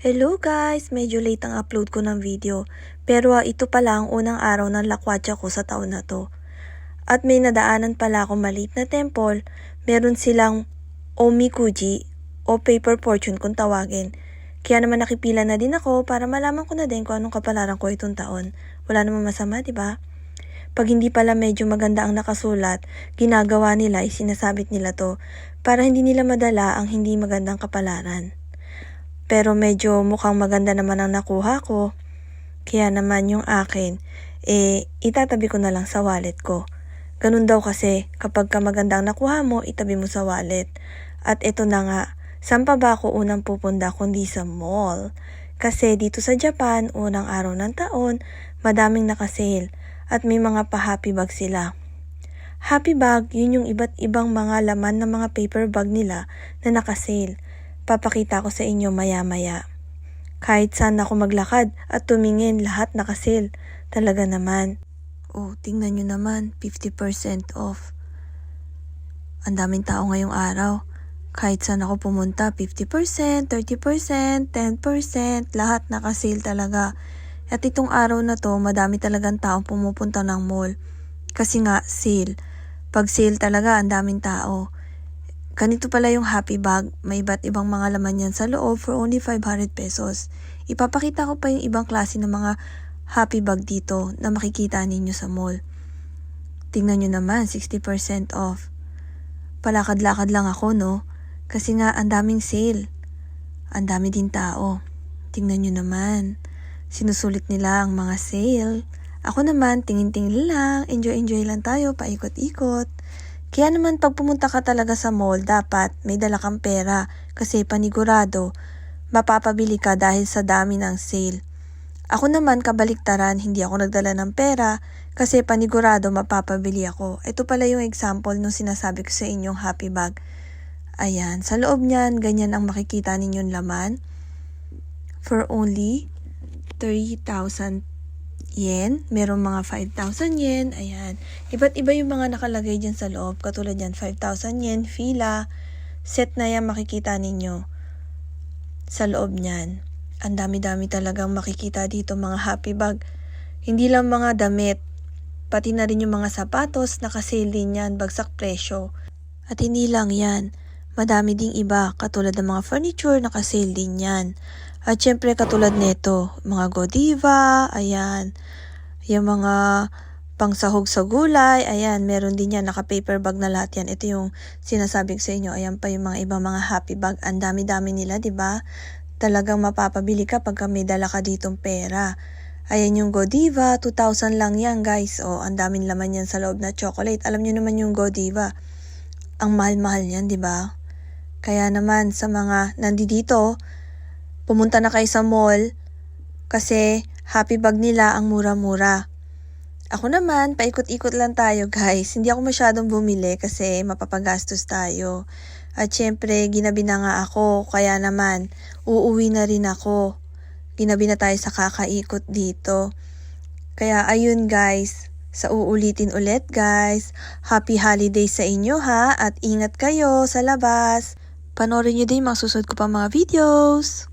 Hello guys! Medyo late ang upload ko ng video. Pero ah, ito pala ang unang araw ng lakwatsa ko sa taon na to. At may nadaanan pala ako maliit na temple. Meron silang Omikuji o Paper Fortune kung tawagin. Kaya naman nakipila na din ako para malaman ko na din kung anong kapalaran ko itong taon. Wala namang masama, di ba? Pag hindi pala medyo maganda ang nakasulat, ginagawa nila, isinasabit nila to para hindi nila madala ang hindi magandang kapalaran. Pero medyo mukhang maganda naman ang nakuha ko. Kaya naman yung akin, eh, itatabi ko na lang sa wallet ko. Ganun daw kasi, kapag ka maganda ang nakuha mo, itabi mo sa wallet. At ito na nga, saan pa ba ako unang pupunta kundi sa mall? Kasi dito sa Japan, unang araw ng taon, madaming nakasale at may mga pa-happy bag sila. Happy bag, yun yung iba't ibang mga laman ng mga paper bag nila na nakasale. Papakita ko sa inyo maya-maya. Kahit saan ako maglakad at tumingin, lahat nakasale. Talaga naman. Oh, tingnan nyo naman, 50% off. Ang daming tao ngayong araw. Kahit saan ako pumunta, 50%, 30%, 10%, lahat nakasale talaga. At itong araw na to, madami talagang taong pumupunta ng mall. Kasi nga, sale. Pag sale talaga, ang daming tao. Ganito pala yung happy bag. May iba't ibang mga laman yan sa loob for only 500 pesos. Ipapakita ko pa yung ibang klase ng mga happy bag dito na makikita ninyo sa mall. Tingnan nyo naman, 60% off. Palakad-lakad lang ako, no? Kasi nga, ang daming sale. Ang dami din tao. Tingnan nyo naman. Sinusulit nila ang mga sale. Ako naman, tingin-tingin lang, enjoy-enjoy lang tayo, paikot-ikot. Kaya naman pag pumunta ka talaga sa mall, dapat may dala kang pera kasi panigurado, mapapabili ka dahil sa dami ng sale. Ako naman kabaliktaran, hindi ako nagdala ng pera kasi panigurado mapapabili ako. Ito pala yung example nung sinasabi ko sa inyong happy bag. Ayan, sa loob niyan, ganyan ang makikita ninyong laman. For only 30,000 yen. Meron mga 5,000 yen. Ayan. Iba't iba yung mga nakalagay dyan sa loob. Katulad yan, 5,000 yen, fila. Set na yan makikita ninyo sa loob niyan. Ang dami-dami talagang makikita dito mga happy bag. Hindi lang mga damit. Pati na rin yung mga sapatos, nakasale din yan, bagsak presyo. At hindi lang yan. Madami ding iba, katulad ng mga furniture, nakasale din yan. At syempre katulad nito, mga Godiva, ayan. Yung mga pangsahog sa gulay, ayan, meron din yan, naka-paper bag na lahat yan. Ito yung sinasabi ko sa inyo, ayan pa yung mga ibang mga happy bag. Ang dami-dami nila, di ba? Talagang mapapabili ka pagka may dala ka ditong pera. Ayan yung Godiva, 2,000 lang yan guys. O, ang daming laman yan sa loob na chocolate. Alam nyo naman yung Godiva. Ang mahal-mahal yan, di ba? Kaya naman sa mga nandito, pumunta na kayo sa mall kasi happy bag nila ang mura-mura. Ako naman, paikot-ikot lang tayo guys. Hindi ako masyadong bumili kasi mapapagastos tayo. At syempre, ginabi na nga ako, kaya naman, uuwi na rin ako. Ginabi na tayo sa kakaikot dito. Kaya ayun guys, sa uulitin ulit guys. Happy holiday sa inyo ha, at ingat kayo sa labas. Panorin nyo din mga susunod ko pang mga videos.